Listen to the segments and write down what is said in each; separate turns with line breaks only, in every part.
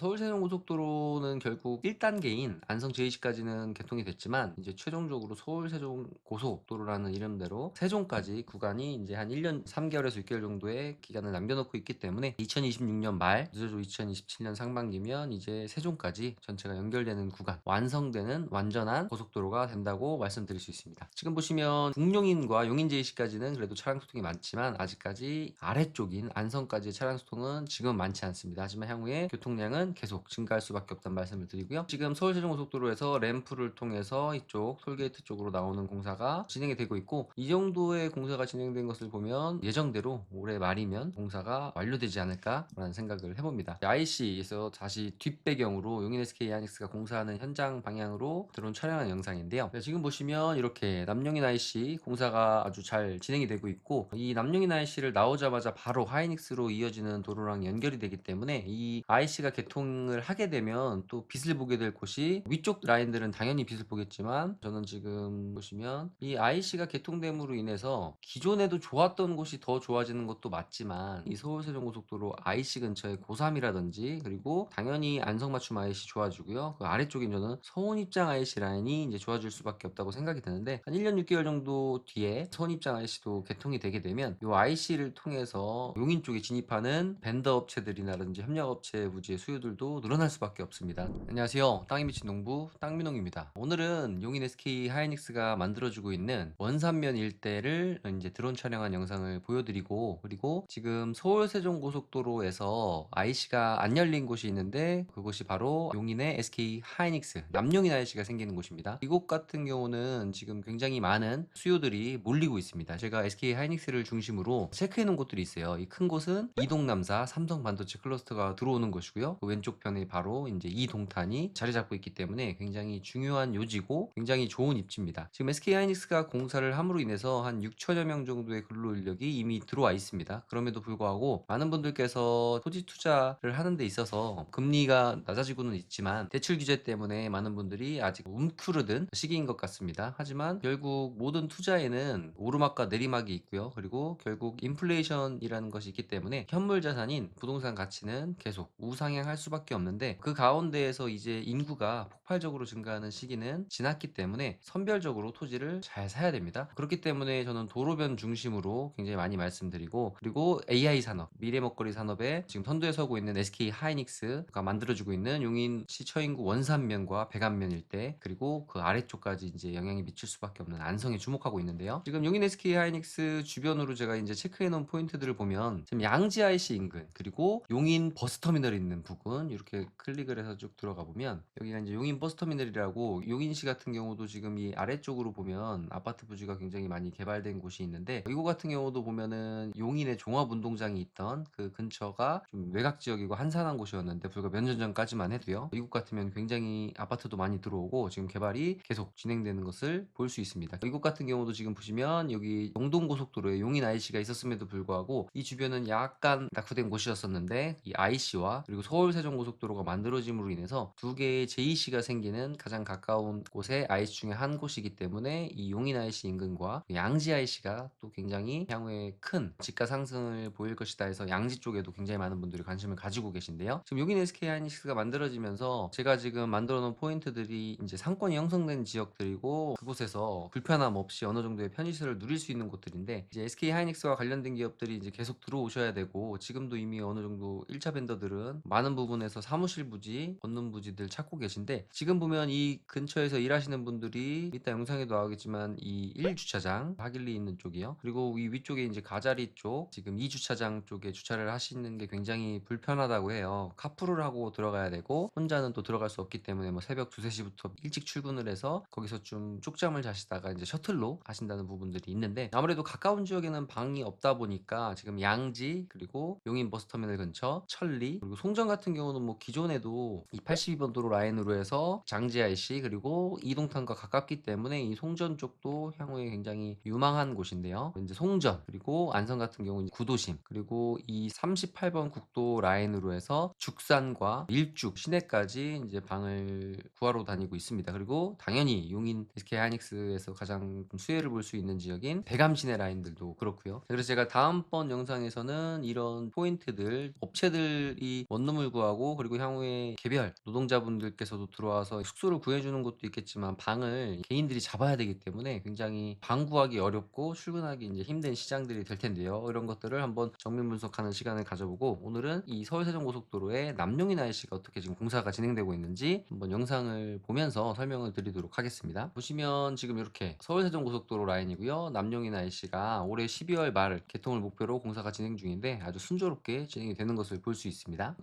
서울 세종고속도로는 결국 1단계인 안성 제이시까지는 개통이 됐지만 이제 최종적으로 서울 세종 고속도로라는 이름대로 세종까지 구간이 이제 한 1년 3개월에서 6개월 정도의 기간을 남겨놓고 있기 때문에 2026년 말 늦어도 2027년 상반기면 이제 세종까지 전체가 연결되는 구간 완성되는 완전한 고속도로가 된다고 말씀드릴 수 있습니다. 지금 보시면 북용인과 용인 제이시까지는 그래도 차량 소통이 많지만 아직까지 아래쪽인 안성까지의 차량 소통은 지금 많지 않습니다. 하지만 향후에 교통량은 계속 증가할 수밖에 없다는 말씀을 드리고요. 지금 서울세종고속도로에서 램프를 통해서 이쪽 톨게이트 쪽으로 나오는 공사가 진행이 되고 있고 이 정도의 공사가 진행된 것을 보면 예정대로 올해 말이면 공사가 완료되지 않을까라는 생각을 해봅니다. IC에서 다시 뒷배경으로 용인 SK 하이닉스가 공사하는 현장 방향으로 들어온 촬영한 영상인데요. 네, 지금 보시면 이렇게 남용인 IC 공사가 아주 잘 진행이 되고 있고 이 남용인 IC를 나오자마자 바로 하이닉스로 이어지는 도로랑 연결이 되기 때문에 이 IC가 개통 을 하게 되면 또 빛을 보게 될 곳이 위쪽 라인들은 당연히 빛을 보겠지만 저는 지금 보시면 이 IC가 개통됨으로 인해서 기존에도 좋았던 곳이 더 좋아지는 것도 맞지만 이 서울세종고속도로 IC 근처에 고3이라든지 그리고 당연히 안성맞춤 IC 좋아지고요. 그 아래쪽인 저는 서운 입장 IC 라인이 이제 좋아질 수밖에 없다고 생각이 드는데 한 1년 6개월 정도 뒤에 서운 입장 IC도 개통이 되게 되면 이 IC를 통해서 용인 쪽에 진입하는 벤더 업체들이라든지 협력업체 부지의 수요들 도 늘어날 수밖에 없습니다. 안녕하세요. 땅이 미친 농부 땅민홍입니다. 오늘은 용인 SK 하이닉스가 만들어주고 있는 원산면 일대를 이제 드론 촬영한 영상을 보여드리고 그리고 지금 서울 세종고속도로에서 IC가 안 열린 곳이 있는데 그곳이 바로 용인의 SK 하이닉스 남용인 IC가 생기는 곳입니다. 이곳 같은 경우는 지금 굉장히 많은 수요들이 몰리고 있습니다. 제가 SK 하이닉스를 중심으로 체크해 놓은 곳들이 있어요. 이 큰 곳은 이동남사 삼성 반도체 클러스터가 들어오는 것이고요. 그 왼쪽 편에 바로 이제 이 동탄이 자리 잡고 있기 때문에 굉장히 중요한 요지고 굉장히 좋은 입지입니다. 지금 SK 하이닉스가 공사를 함으로 인해서 한 6천여 명 정도의 근로 인력이 이미 들어와 있습니다. 그럼에도 불구하고 많은 분들께서 토지 투자를 하는 데 있어서 금리가 낮아지고는 있지만 대출 규제 때문에 많은 분들이 아직 움츠르든 시기인 것 같습니다. 하지만 결국 모든 투자에는 오르막과 내리막이 있고요. 그리고 결국 인플레이션이라는 것이 있기 때문에 현물 자산인 부동산 가치는 계속 우상향할 수 밖에 없는데 그 가운데에서 이제 인구가 폭발적으로 증가하는 시기는 지났기 때문에 선별적으로 토지를 잘 사야 됩니다. 그렇기 때문에 저는 도로변 중심으로 굉장히 많이 말씀드리고 그리고 AI 산업, 미래 먹거리 산업에 지금 선두에 서고 있는 SK 하이닉스가 만들어주고 있는 용인 시처인구 원산면과 백안면 일대 그리고 그 아래쪽까지 이제 영향이 미칠 수밖에 없는 안성에 주목하고 있는데요. 지금 용인 SK 하이닉스 주변으로 제가 이제 체크해 놓은 포인트들을 보면 지금 양지 IC 인근 그리고 용인 버스터미널 있는 부근 이렇게 클릭을 해서 쭉 들어가 보면 여기가 이제 용인 버스터미널이라고 용인시 같은 경우도 지금 이 아래쪽으로 보면 아파트 부지가 굉장히 많이 개발된 곳이 있는데 이곳 같은 경우도 보면은 용인의 종합운동장이 있던 그 근처가 좀 외곽 지역이고 한산한 곳이었는데 불과 몇 년 전까지만 해도요. 이곳 같으면 굉장히 아파트도 많이 들어오고 지금 개발이 계속 진행되는 것을 볼 수 있습니다. 이곳 같은 경우도 지금 보시면 여기 영동고속도로에 용인 IC가 있었음에도 불구하고 이 주변은 약간 낙후된 곳이었었는데 이 IC와 그리고 서울 세종 고속도로가 만들어짐으로 인해서 두 개의 JC가 생기는 가장 가까운 곳에 IC 중에 한 곳이기 때문에 이 용인 IC 인근과 양지 IC가 또 굉장히 향후에 큰 집가 상승을 보일 것이다 해서 양지 쪽에도 굉장히 많은 분들이 관심을 가지고 계신데요. 지금 용인 SK 하이닉스가 만들어지면서 제가 지금 만들어 놓은 포인트들이 이제 상권이 형성된 지역들이고 그곳에서 불편함 없이 어느 정도의 편의시설을 누릴 수 있는 곳들인데 이제 SK 하이닉스와 관련된 기업들이 이제 계속 들어오셔야 되고 지금도 이미 어느 정도 1차 벤더들은 많은 부분 에서 사무실 부지, 건능 부지들 찾고 계신데 지금 보면 이 근처에서 일하시는 분들이 이따 영상에도 나오겠지만 이 1주차장 하길리 있는 쪽이요. 그리고 이 위쪽에 이제 가자리 쪽 지금 2주차장 쪽에 주차를 하시는 게 굉장히 불편하다고 해요. 카풀을 하고 들어가야 되고 혼자는 또 들어갈 수 없기 때문에 뭐 새벽 2, 3시부터 일찍 출근을 해서 거기서 좀 쪽잠을 자시다가 이제 셔틀로 하신다는 부분들이 있는데 아무래도 가까운 지역에는 방이 없다 보니까 지금 양지 그리고 용인 버스터미널 근처 천리 그리고 송정 같은 경우 는 뭐 기존에도 이 82번 도로 라인으로 해서 장지 IC 그리고 이동탄과 가깝기 때문에 이 송전 쪽도 향후에 굉장히 유망한 곳인데요. 이제 송전 그리고 안성 같은 경우는 구도심 그리고 이 38번 국도 라인으로 해서 죽산과 일죽 시내까지 이제 방을 구하러 다니고 있습니다. 그리고 당연히 용인 SK 하이닉스에서 가장 수혜를 볼 수 있는 지역인 대감 시내 라인들도 그렇고요. 그래서 제가 다음번 영상에서는 이런 포인트들 업체들이 원룸을 구하 고 하고 그리고 향후에 개별 노동자분들께서도 들어와서 숙소를 구해 주는 것도 있겠지만 방을 개인들이 잡아야 되기 때문에 굉장히 방 구하기 어렵고 출근하기 인제 힘든 시장들이 될 텐데요. 이런 것들을 한번 정면 분석하는 시간을 가져보고 오늘은 이 서울 세종고속도로의 남용인 IC가 어떻게 지금 공사가 진행되고 있는지 한번 영상을 보면서 설명을 드리도록 하겠습니다. 보시면 지금 이렇게 서울 세종고속도로 라인이고요. 남용인 IC가 올해 12월 말 개통을 목표로 공사가 진행 중인데 아주 순조롭게 진행이 되는 것을 볼 수 있습니다.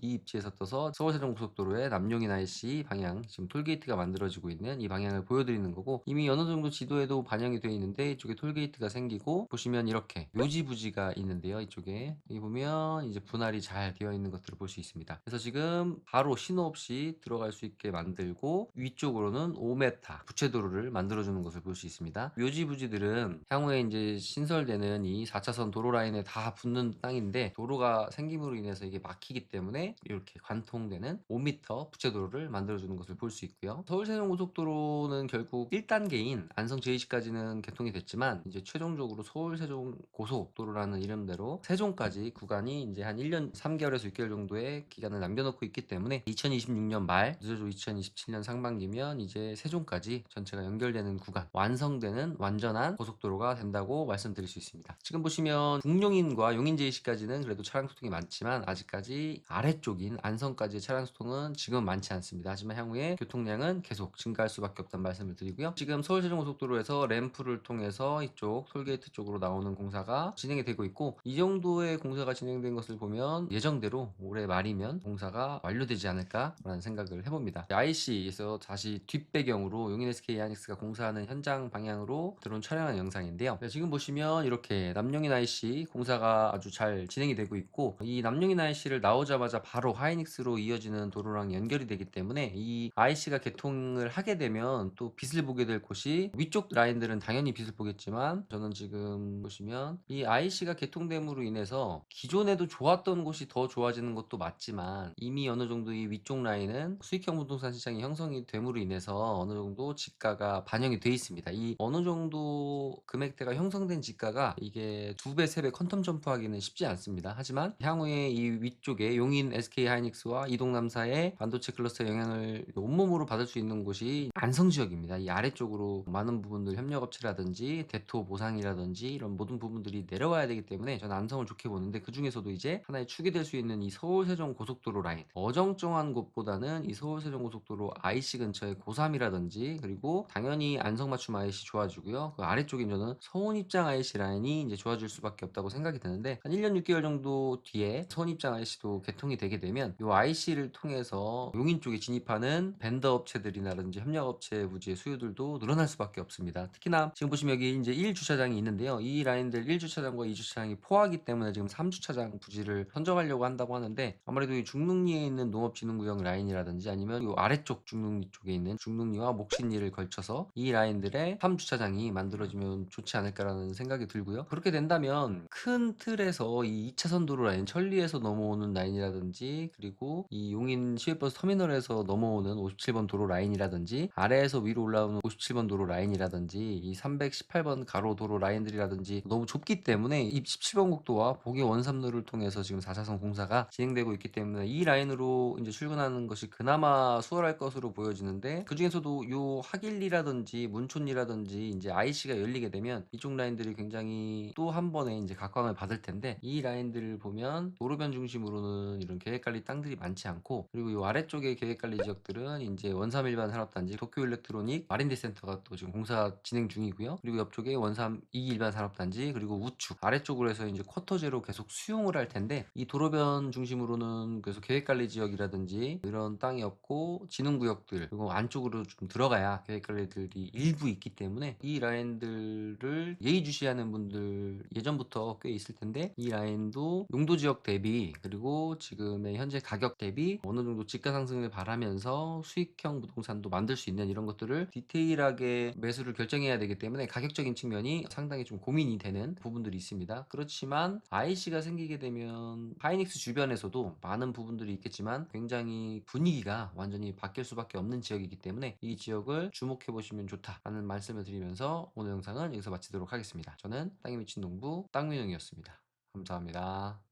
이 입지에서 떠서 서울 세종고속도로의 남용인 IC 방향 지금 톨게이트가 만들어지고 있는 이 방향을 보여드리는 거고 이미 어느 정도 지도에도 반영이 되어 있는데 이쪽에 톨게이트가 생기고 보시면 이렇게 묘지부지가 있는데요. 이쪽에 여기 보면 이제 분할이 잘 되어 있는 것들을 볼 수 있습니다. 그래서 지금 바로 신호 없이 들어갈 수 있게 만들고 위쪽으로는 5m 부채도로를 만들어주는 것을 볼 수 있습니다. 묘지부지들은 향후에 이제 신설되는 이 4차선 도로 라인에 다 붙는 땅인데 도로가 생김으로 인해서 이게 막히기 때문에 이렇게 관통되는 5m 부채도로를 만들어주는 것을 볼 수 있고요. 서울 세종고속도로는 결국 1단계인 안성 제이시까지는 개통이 됐지만 이제 최종적으로 서울 세종 고속도로라는 이름대로 세종까지 구간이 이제 한 1년 3개월에서 6개월 정도의 기간을 남겨놓고 있기 때문에 2026년 말 늦어도 2027년 상반기면 이제 세종까지 전체가 연결되는 구간 완성되는 완전한 고속도로가 된다고 말씀드릴 수 있습니다. 지금 보시면 북용인과 용인 제이시까지는 그래도 차량 소통이 많지만 아직까지 아래쪽 인 안성까지의 차량 소통은 지금 많지 않습니다. 하지만 향후에 교통량은 계속 증가할 수밖에 없다는 말씀을 드리고요. 지금 서울 세종고속도로에서 램프를 통해서 이쪽 톨게이트 쪽으로 나오는 공사가 진행이 되고 있고 이 정도의 공사가 진행된 것을 보면 예정대로 올해 말이면 공사가 완료되지 않을까라는 생각을 해봅니다. IC에서 다시 뒷배경으로 용인 SK 하이닉스가 공사하는 현장 방향으로 들어온 촬영한 영상인데요. 네, 지금 보시면 이렇게 남용인 IC 공사가 아주 잘 진행이 되고 있고 이 남용인 IC를 나오자마자 바로 하이닉스로 이어지는 도로랑 연결이 되기 때문에 이 IC가 개통을 하게 되면 또 빛을 보게 될 곳이 위쪽 라인들은 당연히 빛을 보겠지만 저는 지금 보시면 이 IC가 개통됨으로 인해서 기존에도 좋았던 곳이 더 좋아지는 것도 맞지만 이미 어느 정도 이 위쪽 라인은 수익형 부동산 시장이 형성이 됨으로 인해서 어느 정도 지가가 반영이 돼 있습니다. 이 어느 정도 금액대가 형성된 지가가 이게 두 배, 세 배 컨텀 점프하기는 쉽지 않습니다. 하지만 향후에 이 위쪽에 용인 SK 하이닉스와 이동남사의 반도체 클러스터 영향을 온몸으로 받을 수 있는 곳이 안성 지역입니다. 이 아래쪽으로 많은 부분들 협력업체라든지 대토 보상이라든지 이런 모든 부분들이 내려와야 되기 때문에 저는 안성을 좋게 보는데 그 중에서도 이제 하나의 축이 될 수 있는 이 서울 세종 고속도로 라인 어정쩡한 곳보다는 이 서울 세종 고속도로 IC 근처에 고3이라든지 그리고 당연히 안성 맞춤 IC 좋아지고요. 그 아래쪽인 저는 서운 입장 IC 라인이 이제 좋아질 수밖에 없다고 생각이 드는데 한 1년 6개월 정도 뒤에 서운 입장 IC도 개통이 되게 되면 이 IC를 통해서 용인 쪽에 진입하는 벤더 업체들이라든지 협력 업체 부지의 수요들도 늘어날 수밖에 없습니다. 특히나 지금 보시면 여기 이제 1주차장이 있는데요. 이 라인들 1주차장과 2주차장이 포하기 때문에 지금 3주차장 부지를 선정하려고 한다고 하는데 아무래도 이 중릉리에 있는 농업진흥구역 라인이라든지 아니면 이 아래쪽 중릉리 쪽에 있는 중릉리와 목신리를 걸쳐서 이 라인들의 3주차장이 만들어지면 좋지 않을까라는 생각이 들고요. 그렇게 된다면 큰 틀에서 이 2차선 도로 라인 천리에서 넘어오는 라인이라든지 그리고 이 용인 시외버스 터미널에서 넘어오는 57번 도로 라인이라든지 아래에서 위로 올라오는 57번 도로 라인이라든지 이 318번 가로 도로 라인들이라든지 너무 좁기 때문에 이 17번 국도와 보기 원삼로를 통해서 지금 4차선 공사가 진행되고 있기 때문에 이 라인으로 이제 출근하는 것이 그나마 수월할 것으로 보여지는데 그 중에서도 요 하길리라든지 문촌리라든지 이제 IC가 열리게 되면 이쪽 라인들이 굉장히 또 한 번에 이제 각광을 받을 텐데 이 라인들을 보면 도로변 중심으로는 이런 계획관리 땅들이 많지 않고 그리고 이 아래쪽의 계획관리 지역들은 이제 원삼 일반 산업단지 도쿄 일렉트로닉 마린디 센터가 또 지금 공사 진행 중이고요. 그리고 옆쪽에 원삼 2 일반 산업단지 그리고 우측 아래쪽으로 해서 이제 쿼터제로 계속 수용을 할 텐데 이 도로변 중심으로는 그래서 계획관리 지역이라든지 이런 땅이 없고 진흥구역들 그리고 안쪽으로 좀 들어가야 계획관리들이 일부 있기 때문에 이 라인들을 예의주시하는 분들 예전부터 꽤 있을 텐데 이 라인도 용도 지역 대비 그리고 지금 의 현재 가격 대비 어느 정도 지가 상승을 바라면서 수익형 부동산도 만들 수 있는 이런 것들을 디테일하게 매수를 결정해야 되기 때문에 가격적인 측면이 상당히 좀 고민이 되는 부분들이 있습니다. 그렇지만 IC가 생기게 되면 하이닉스 주변에서도 많은 부분들이 있겠지만 굉장히 분위기가 완전히 바뀔 수밖에 없는 지역이기 때문에 이 지역을 주목해 보시면 좋다라는 말씀을 드리면서 오늘 영상은 여기서 마치도록 하겠습니다. 저는 땅이 미친 농부 땅민영이었습니다. 감사합니다.